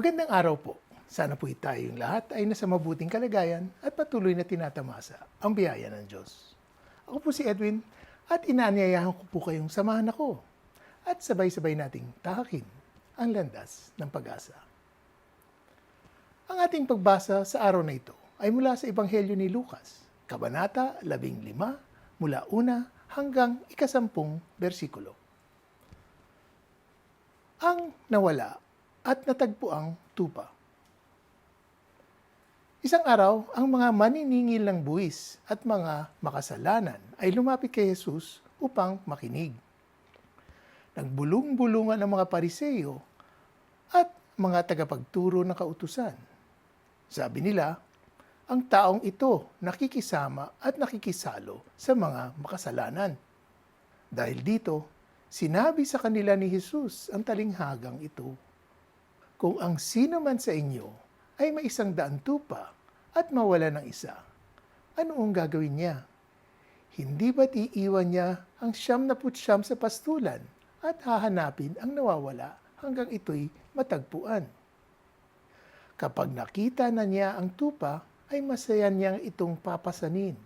Magandang araw po. Sana po tayong lahat ay nasa mabuting kalagayan at patuloy na tinatamasa ang biyaya ng Diyos. Ako po si Edwin at inaanyayahan ko po kayong samahan ako at sabay-sabay nating tahakin ang landas ng pag-asa. Ang ating pagbasa sa araw na ito ay mula sa Ebanghelyo ni Lucas, Kabanata 15, mula una hanggang ikasampung bersikulo. Ang nawala at natagpo ang tupa. Isang araw, ang mga maniningil ng buwis at mga makasalanan ay lumapit kay Jesus upang makinig. Nagbulong-bulungan ang mga pariseyo at mga tagapagturo ng kautusan. Sabi nila, ang taong ito nakikisama at nakikisalo sa mga makasalanan. Dahil dito, sinabi sa kanila ni Jesus ang talinghagang ito, Kung ang sino man sa inyo ay may isang daan tupa at mawala ng isa, ano ang gagawin niya? Hindi ba't iiwan niya ang siyam na putsyam sa pastulan at hahanapin ang nawawala hanggang ito'y matagpuan? Kapag nakita na niya ang tupa, ay masaya niyang itong papasanin.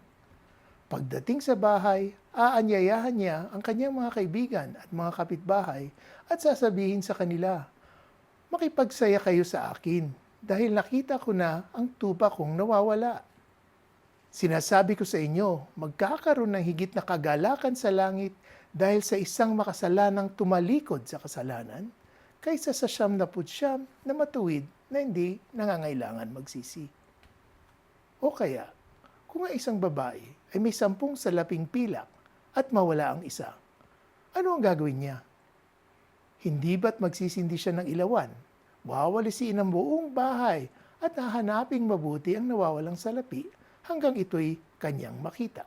Pagdating sa bahay, aanyayahan niya ang kanyang mga kaibigan at mga kapitbahay at sasabihin sa kanila, Makipagsaya kayo sa akin dahil nakita ko na ang tupa kong nawawala. Sinasabi ko sa inyo, magkakaroon ng higit na kagalakan sa langit dahil sa isang makasalanang tumalikod sa kasalanan kaysa sa siyam na putsyam na matuwid na hindi nangangailangan magsisi. O kaya, kung ang isang babae ay may sampung salaping pilak at mawala ang isa, ano ang gagawin niya? Hindi ba't magsisindi siya ng ilawan? Wawalisiin ang buong bahay at hahanaping mabuti ang nawawalang salapi hanggang ito'y kanyang makita.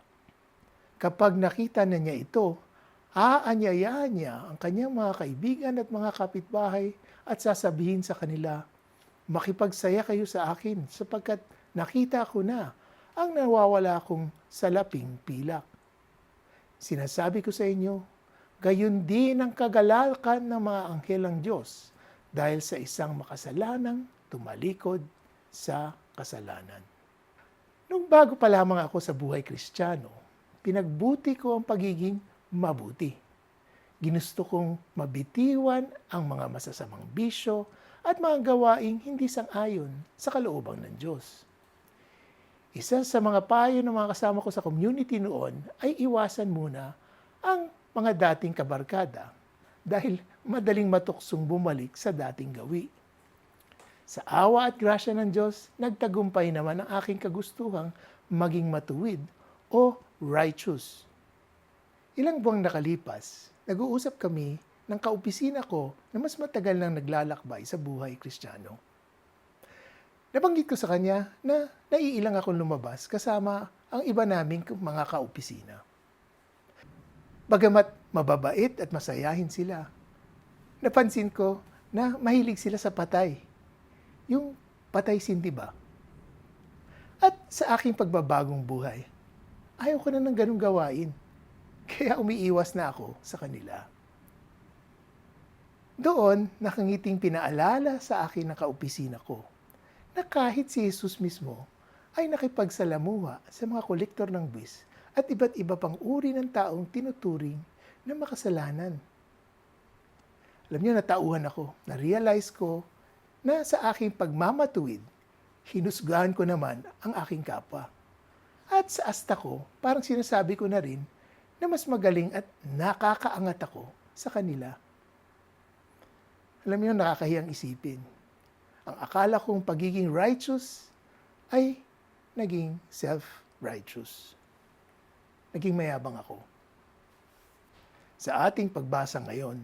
Kapag nakita na niya ito, aanyayahan niya ang kanyang mga kaibigan at mga kapitbahay at sasabihin sa kanila, Makipagsaya kayo sa akin sapagkat nakita ko na ang nawawala kong salaping pilak. Sinasabi ko sa inyo, gayon din ang kagalakan ng mga anghel ng Diyos dahil sa isang makasalanang tumalikod sa kasalanan. Nung bago pa lamang ako sa buhay kristyano, pinagbuti ko ang pagiging mabuti. Ginusto kong mabitiwan ang mga masasamang bisyo at mga gawaing hindi sang-ayon sa kaloobang ng Diyos. Isa sa mga payo ng mga kasama ko sa community noon ay iwasan muna ang mga dating kabarkada dahil madaling matuksong bumalik sa dating gawi. Sa awa at grasya ng Diyos, nagtagumpay naman ang aking kagustuhang maging matuwid o righteous. Ilang buwang nakalipas, nag-uusap kami ng kaopisina ko na mas matagal nang naglalakbay sa buhay kristyano. Nabanggit ko sa kanya na naiilang akong lumabas kasama ang iba naming mga kaopisina. Bagamat mababait at masayahin sila, napansin ko na mahilig sila sa patay. Yung patay sindi ba? At sa aking pagbabagong buhay, ayaw ko na ng ganong gawain. Kaya umiiwas na ako sa kanila. Doon, nakangiting pinaalala sa akin ng kaopisina ko na kahit si Jesus mismo ay nakipagsalamuha sa mga kolektor ng bis at iba't iba pang uri ng taong tinuturing na makasalanan. Alam niyo, natauhan ako. Na-realize ko na sa aking pagmamatuwid, hinusgahan ko naman ang aking kapwa. At sa asta ko, parang sinasabi ko na rin na mas magaling at nakakaangat ako sa kanila. Alam niyo, nakakahiyang isipin. Ang akala kong pagiging righteous ay naging self-righteous. Naging mayabang ako. Sa ating pagbasa ngayon,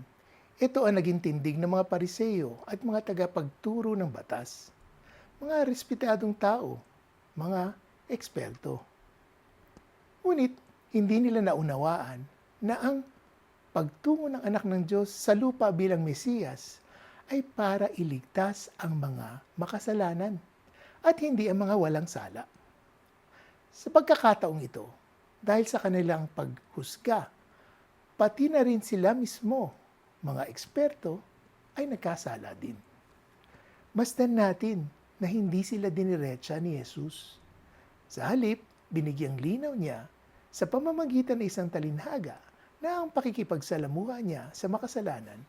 ito ang naging tindig ng mga pariseyo at mga tagapagturo ng batas. Mga respetadong tao, mga eksperto. Ngunit, hindi nila naunawaan na ang pagtungo ng anak ng Diyos sa lupa bilang Mesiyas ay para iligtas ang mga makasalanan at hindi ang mga walang sala. Sa pagkakataong ito, dahil sa kanilang paghusga, pati na rin sila mismo, mga eksperto, ay nagkasala din. Masdan natin na hindi sila diniretsa ni Jesus. Sa halip, binigyang linaw niya sa pamamagitan ng isang talinhaga na ang pakikipagsalamuha niya sa makasalanan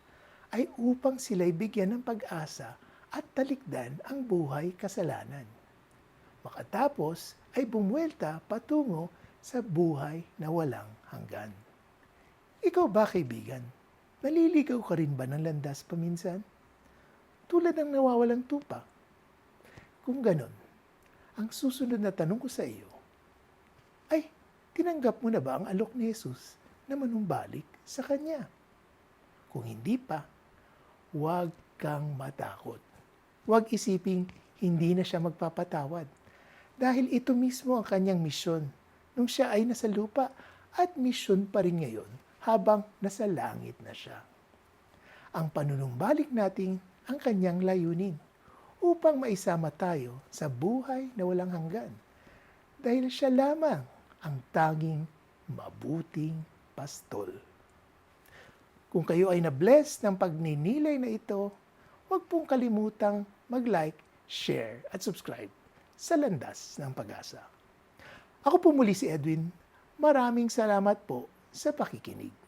ay upang sila'y bigyan ng pag-asa at talikdan ang buhay kasalanan. Makatapos ay bumuelta patungo sa buhay na walang hanggan. Ikaw ba, kaibigan? Naliligaw ka rin ba ng landas paminsan? Tulad ng nawawalang tupa. Kung ganon, ang susunod na tanong ko sa iyo ay, tinanggap mo na ba ang alok ni Jesus na manumbalik sa Kanya? Kung hindi pa, huwag kang matakot. Huwag isiping hindi na siya magpapatawad. Dahil ito mismo ang kanyang misyon nung siya ay nasa lupa at misyon pa rin ngayon habang nasa langit na siya. Ang panunumbalik nating ang kanyang layunin upang maisama tayo sa buhay na walang hanggan. Dahil siya lamang ang tanging mabuting pastol. Kung kayo ay na-bless ng pagninilay na ito, huwag pong kalimutang mag-like, share at subscribe sa Landas ng Pag-asa. Ako po muli si Edwin. Maraming salamat po sa pakikinig.